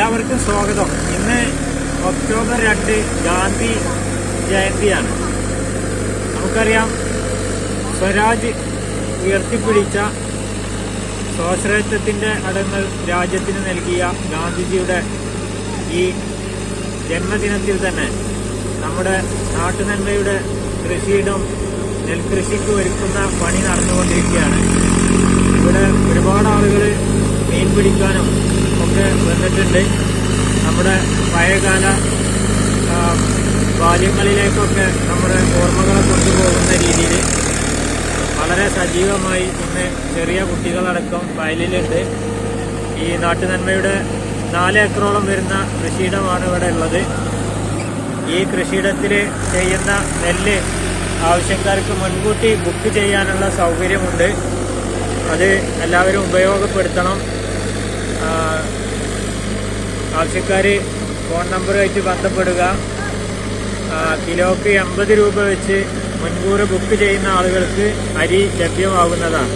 എല്ലാവർക്കും സ്വാഗതം. ഇന്ന് ഒക്ടോബർ രണ്ട് ഗാന്ധി ജയന്തിയാണ്. നമുക്കറിയാം സ്വരാജ് ഉയർത്തിപ്പിടിച്ച സ്വാശ്രയത്വത്തിന്റെ അടങ്ങൾ രാജ്യത്തിന് നൽകിയ ഗാന്ധിജിയുടെ ഈ ജന്മദിനത്തിൽ തന്നെ നമ്മുടെ നാട്ടുനന്മയുടെ കൃഷിയിടം നെൽകൃഷിക്ക് ഒരുക്കുന്ന പണി നടന്നുകൊണ്ടിരിക്കുകയാണ്. ഇവിടെ ഒരുപാട് ആളുകൾ മീൻ പിടിക്കാനും വന്നിട്ടുണ്ട്. നമ്മുടെ പഴയകാല ബാല്യങ്ങളിലേക്കൊക്കെ നമ്മുടെ ഓർമ്മകളെ കൊണ്ടുപോകുന്ന രീതിയിൽ വളരെ സജീവമായി ഇന്ന് ചെറിയ കുട്ടികളടക്കം വയലിലുണ്ട്. ഈ നാട്ടുനന്മയുടെ നാല് ഏക്കറോളം വരുന്ന കൃഷിയിടമാണ് ഇവിടെ ഉള്ളത്. ഈ കൃഷിയിടത്തിൽ ചെയ്യുന്ന നെല്ല് ആവശ്യക്കാർക്ക് മുൻകൂട്ടി ബുക്ക് ചെയ്യാനുള്ള സൗകര്യമുണ്ട്. അത് എല്ലാവരും ഉപയോഗപ്പെടുത്തണം. ആവശ്യക്കാർ ഫോൺ നമ്പറുമായിട്ട് ബന്ധപ്പെടുക. കിലോക്ക് എൺപത് രൂപ വെച്ച് മുൻകൂർ ബുക്ക് ചെയ്യുന്ന ആളുകൾക്ക് അരി ലഭ്യമാകുന്നതാണ്.